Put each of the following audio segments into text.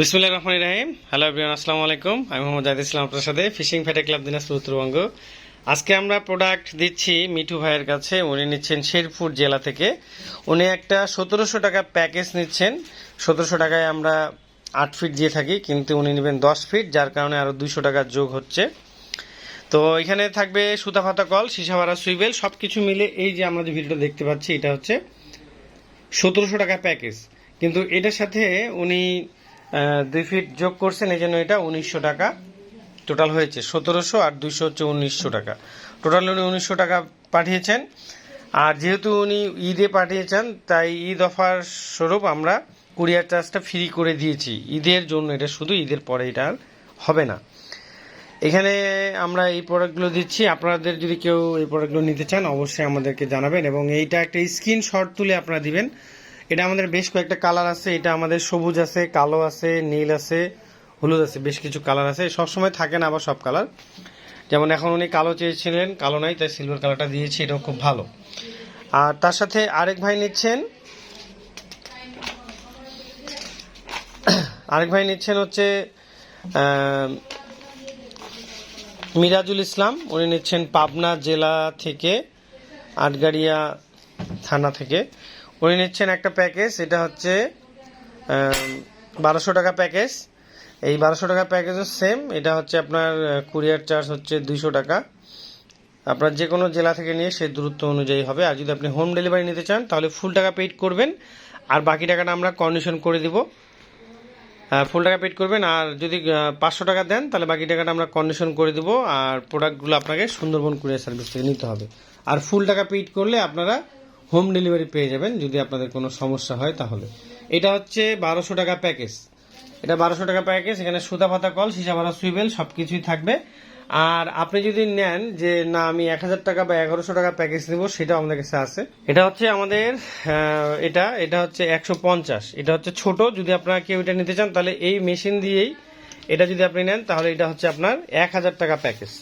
বিসমুল্লাহ রহমান রাহিম। Hello everyone, আসসালামু আলাইকুম। আমি মোহাম্মদ জাহিদ ইসলাম আপনার সাথে। ফিশিং ফ্যাটে ক্লাব দিনাজপুর উত্তরবঙ্গ। আজকে আমরা প্রোডাক্ট দিচ্ছি মিঠু ভাইয়ের কাছে। উনি নিচ্ছেন শেরপুর জেলা থেকে। উনি একটা সতেরোশো টাকা প্যাকেজ নিচ্ছেন। সতেরোশো টাকায় আমরা আট ফিট দিয়ে থাকি, কিন্তু উনি নেবেন দশ ফিট যার কারণে আরও দুইশো টাকা যোগ হচ্ছে। তো এখানে থাকবে সুতা ফাতা কল, সীসা ভাড়া সুইবেল সব কিছু মিলে এই যে আমরা যে ভিডিওটা দেখতে পাচ্ছি, এটা হচ্ছে সতেরোশো টাকা প্যাকেজ কিন্তু এটার সাথে উনি দুই ফিট যোগ করছেন, এই জন্য এটা উনিশশো টাকা। টোটাল হয়েছে সতেরোশো আর দুইশো হচ্ছে উনিশশো টাকা। টোটাল উনি উনিশশো টাকা পাঠিয়েছেন। আর যেহেতু উনি ঈদে পাঠিয়েছেন, তাই ঈদ অফার স্বরূপ আমরা কুরিয়ার চার্জটা ফ্রি করে দিয়েছি। ঈদের জন্য এটা শুধু ঈদের পরে এটা হবে না। এখানে আমরা এই প্রোডাক্টগুলো দিচ্ছি। আপনাদের যদি কেউ এই প্রোডাক্টগুলো নিতে চান, অবশ্যই আমাদেরকে জানাবেন এবং এইটা একটা স্ক্রিনশট তুলে আপনারা দিবেন। এটা আমাদের বেশ কয়েকটা কালার আছে। এটা আমাদের সবুজ আছে, কালো আছে, নীল আছে, হলুদ আছে, বেশ কিছু কালার আছে। সবসময় থাকে না আবার সব কালার। যেমন এখন উনি কালো চেয়েছিলেন, কালো নাই, তাই সিলভার কালারটা দিয়েছি, এটাও খুব ভালো। আর তার সাথে আরেক ভাই নিচ্ছেন, আরেক ভাই নিচ্ছেন হচ্ছে মিরাজুল ইসলাম। উনি নিচ্ছেন পাবনা জেলা থেকে আটগাড়িয়া থানা থেকে। উনি নিচ্ছেন একটা প্যাকেজ, এটা হচ্ছে বারোশো টাকা প্যাকেজ। এই বারোশো টাকা প্যাকেজও সেম এটা হচ্ছে আপনার কুরিয়ার চার্জ হচ্ছে দুইশো টাকা। আপনার যে কোনো জেলা থেকে নিয়ে সেই দূরত্ব অনুযায়ী হবে। আর যদি আপনি হোম ডেলিভারি নিতে চান, তাহলে ফুল টাকা পেড করবেন। আর বাকি টাকাটা আমরা কন্ডিশন করে দিব। ফুল টাকা পেড করবেন। আর যদি পাঁচশো টাকা দেন, তাহলে বাকি টাকাটা আমরা কন্ডিশন করে দিব। আর প্রোডাক্টগুলো আপনাকে সুন্দরবন কুরিয়ার সার্ভিস থেকে নিতে হবে। আর ফুল টাকা পেড করলে আপনারা হোম ডেলিভারি পেয়ে যাবেন যদি আপনাদের কোনো সমস্যা হয় তাহলে। এটা হচ্ছে বারোশো টাকা প্যাকেজ। এটা বারোশো টাকা প্যাকেজ, এখানে সুতা পাতা, কল, সীসা ভাড়া সুইবেল সব কিছুই থাকবে। আর আপনি যদি নেন যে, না, আমি এক হাজার টাকা বা এগারোশো টাকা প্যাকেজ নেব সেটা আমাদের কাছে আছে। এটা হচ্ছে আমাদের এটা এটা হচ্ছে একশো পঞ্চাশ। এটা হচ্ছে ছোট, যদি আপনারা কেউ এটা নিতে চান, তাহলে এই মেশিন দিয়েই এটা যদি আপনি নেন, তাহলে এটা হচ্ছে আপনার এক হাজার টাকা প্যাকেজ।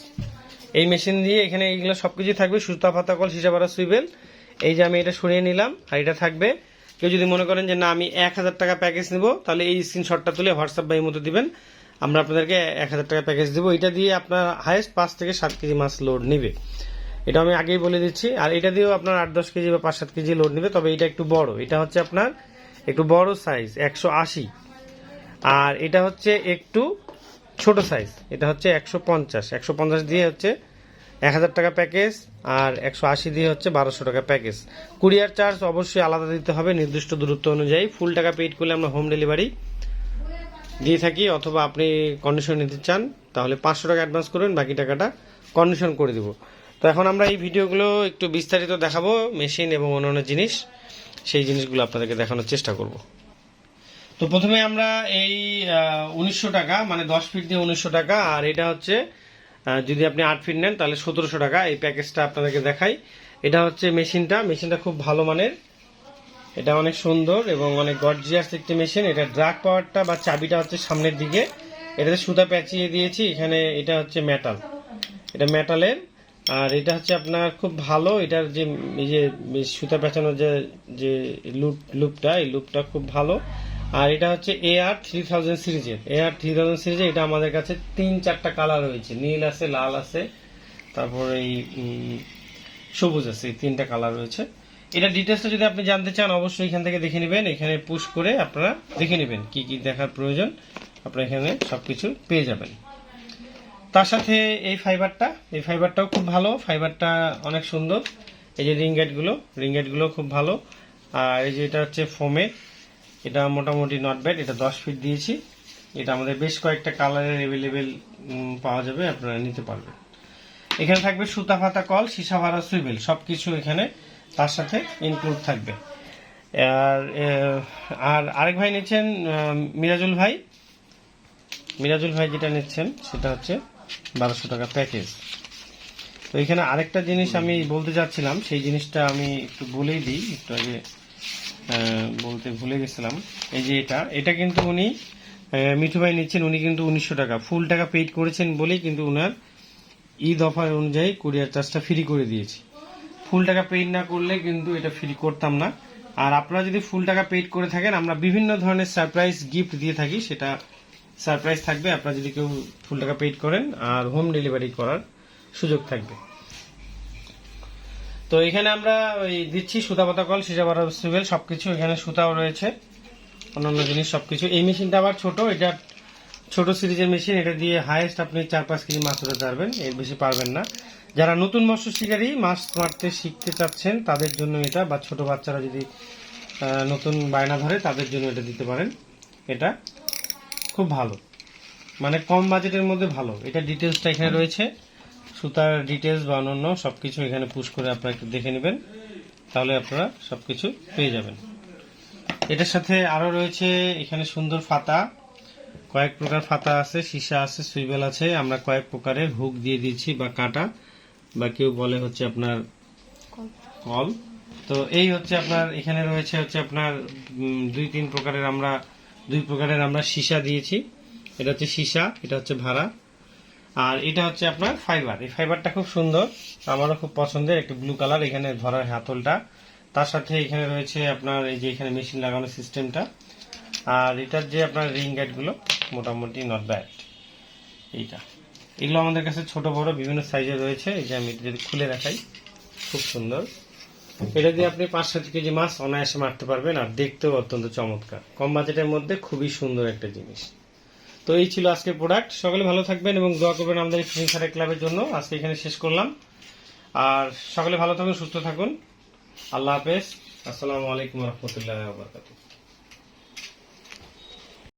এই মেশিন দিয়ে এখানে এইগুলো সবকিছু থাকবে, সুতা পাতা, কল, সীসা ভাড়া সুইবেল। এই যে আমি এটা সরিয়ে নিলাম, আর এটা থাকবে। কেউ যদি মনে করেন যে না, আমি এক হাজার টাকা প্যাকেজ নিব, তাহলে এই স্ক্রিনশটটা তুলে হোয়াটসঅ্যাপ বা এই মতো দিবেন। আমরা আপনাদেরকে এক হাজার টাকা প্যাকেজ দেবো। এটা দিয়ে আপনার হায়েস্ট পাঁচ থেকে সাত কেজি মাছ লোড নেবে। এটা আমি আগেই বলে দিচ্ছি। আর এটা দিয়েও আপনার আট দশ কেজি বা পাঁচ সাত কেজি লোড নেবে, তবে এটা একটু বড়। এটা হচ্ছে আপনার একটু বড় সাইজ একশো আশি। আর এটা হচ্ছে একটু ছোট সাইজ এটা হচ্ছে একশো পঞ্চাশ। একশো পঞ্চাশ দিয়ে হচ্ছে এক হাজার টাকা প্যাকেজ আর একশো আশি দিয়ে হচ্ছে বারোশো টাকা প্যাকেজ। কুরিয়ার চার্জ অবশ্যই আলাদা দিতে হবে নির্দিষ্ট দূরত্ব অনুযায়ী। ফুল টাকা পেড করলে আমরা হোম ডেলিভারি দিয়ে থাকি অথবা আপনি কন্ডিশন নিতে চান, তাহলে পাঁচশো টাকা অ্যাডভান্স করবেন, বাকি টাকাটা কন্ডিশন করে দিব। তো এখন আমরা এই ভিডিওগুলো একটু বিস্তারিত দেখাবো, মেশিন এবং অন্যান্য জিনিস, সেই জিনিসগুলো আপনাদেরকে দেখানোর চেষ্টা করব। তো প্রথমে আমরা এই উনিশশো টাকা মানে দশ ফিট দিয়ে উনিশশো টাকা, আর এটা হচ্ছে যদি আপনি আট ফিট নেন, তাহলে সতেরোশো টাকা এই প্যাকেজটা আপনাদেরকে দেখাই। এটা হচ্ছে মেশিনটা। মেশিনটা খুব ভালো মানের। এটা অনেক সুন্দর এবং অনেক গর্জিয়াস একটি মেশিন। এটা ড্রাগ পাওয়ারটা বা চাবিটা হচ্ছে সামনের দিকে। এটাতে সুতা প্যাঁচিয়ে দিয়েছি। এখানে এটা হচ্ছে মেটাল এটা মেটালের আর এটা হচ্ছে আপনার খুব ভালো। এটার যে, এই যে, সুতা পেঁচানোর যে যে লুপ লুপটা এই লুপটা খুব ভালো। আর এটা হচ্ছে এ আর থ্রি থাউজেন্ড সিরিজের এ আর থ্রি থাউজেন্ড সিরিজে এটা আমাদের কাছে তিন চারটা কালার রয়েছে। নীল আছে, লাল আছে, তারপর এই সবুজ আছে, এই তিনটা কালার রয়েছে। এটা ডিটেলসটা যদি আপনি জানতে চান, অবশ্যই এখান থেকে দেখে নেবেন। এখানে পুশ করে আপনারা দেখে নেবেন কি কি দেখার প্রয়োজন। আপনারা এখানে সব কিছু পেয়ে যাবেন। তার সাথে এই ফাইবারটা এই ফাইবারটাও খুব ভালো। ফাইবারটা অনেক সুন্দর। এই যে রিংগুলো রিংগুলো খুব ভালো। আর এই যে এটা হচ্ছে ফোমের এটা মোটামুটি নট ব্যাড এটা দশ ফিট দিয়েছি। এটা আমাদের বেশ কয়েকটা কালারের অ্যাভেলেবেল পাওয়া যাবে, আপনারা নিতে পারবেন। এখানে থাকবে সুতা ফাতা, কল, সীসা ভাড়া সুইবেল সব কিছু এখানে তার সাথে ইনক্লুড থাকবে। আর আর আরেক ভাই নিচ্ছেন মিরাজুল ভাই। মিরাজুল ভাই যেটা নিচ্ছেন, সেটা হচ্ছে বারোশো টাকা প্যাকেজ তো এখানে আরেকটা জিনিস আমি বলতে যাচ্ছিলাম, সেই জিনিসটা আমি একটু বলেই দিই, একটু আগে বলতে ভুলে গেছিলাম। এই যে এটা এটা কিন্তু উনি মিঠু ভাই নিচ্ছেন, উনি কিন্তু উনিশশো টাকা। ফুল টাকা পেইড করেছেন বলেই কিন্তু উনার ঈদ অফার অনুযায়ী কুরিয়ার চার্জটা ফ্রি করে দিয়েছি। ফুল টাকা পেইড না করলে কিন্তু এটা ফ্রি করতাম না। আর আপনারা যদি ফুল টাকা পেড করে থাকেন, আমরা বিভিন্ন ধরনের সারপ্রাইজ গিফট দিয়ে থাকি, সেটা সারপ্রাইজ থাকবে। আপনারা যদি কেউ ফুল টাকা পেড করেন, আর হোম ডেলিভারি করার সুযোগ থাকবে। তো এখানে আমরা ওই দিচ্ছি সুতা পাতা কল সিজা বারা সুবেল সবকিছু এখানে সুতাও রয়েছে, অন্যান্য জিনিস সবকিছু। এই মেশিনটা আবার ছোট, এটা ছোট সিরিজের মেশিন, এটা দিয়ে হাইয়েস্ট আপনি চার পাঁচ কেজি মাছ ধরতে পারবেন, এর বেশি পারবেন না। যারা নতুন মৎস্য শিকারী, মাছ মারতে শিখতে চাচ্ছেন, তাদের জন্য এটা, বা ছোট বাচ্চারা যদি নতুন বায়না ধরে, তাদের জন্য এটা দিতে পারেন। এটা খুব ভালো। মানে কম বাজেটের মধ্যে ভালো। এটা ডিটেলসটা এখানে রয়েছে। সুতার ডিটেলস বা অন্যান্য সবকিছু এখানে পুশ করে আপনারা দেখে নেবেন। তাহলে আপনারা সবকিছু পেয়ে যাবেন। এটার সাথে আরও রয়েছে এখানে সুন্দর ফাতা। কয়েক প্রকার ফাতা আছে, সীসা আছে, সুইবেল আছে। আমরা কয়েক প্রকারের হুক দিয়ে দিয়েছি বা কাটা, বা কেউ বলে হচ্ছে আপনার কল। তো এই হচ্ছে আপনার, এখানে রয়েছে হচ্ছে আপনার দুই তিন প্রকারের আমরা, দুই প্রকারের আমরা সীসা দিয়েছি। এটা হচ্ছে সীসা, এটা হচ্ছে ভাড়া। আর এটা হচ্ছে আপনার ফাইবার এই ফাইবারটা খুব সুন্দর। আমারও খুব পছন্দের একটু ব্লু কালার এখানে ধরার হাতলটা। তার সাথে এখানে রয়েছে আপনার এই যে এখানে মেশিন লাগানো সিস্টেমটা আর এটার যে আপনার রিংগুলো, মোটামুটি নট ব্যাড এইটা। এগুলো আমাদের কাছে ছোট, বড়, বিভিন্ন সাইজের রয়েছে। এই যে আমি যদি খুলে দেখাই, খুব সুন্দর। এটা দিয়ে আপনি পাঁচ সাত কেজি মাছ অনায়াসে মারতে পারবেন। আর দেখতেও অত্যন্ত চমৎকার। কম বাজেটের মধ্যে খুবই সুন্দর একটা জিনিস। তো এই ছিল আজকের প্রোডাক্ট সকলে ভালো থাকবেন এবং দোয়া করবেন আমাদের এই ফিশিং সারের ক্লাবের জন্য। আজকে এখানে শেষ করলাম। আর সকলে ভালো থাকুন, সুস্থ থাকুন। আল্লাহ হাফেজ। আসসালামু আলাইকুম রহমতুল্লাহ বারকাতুহ।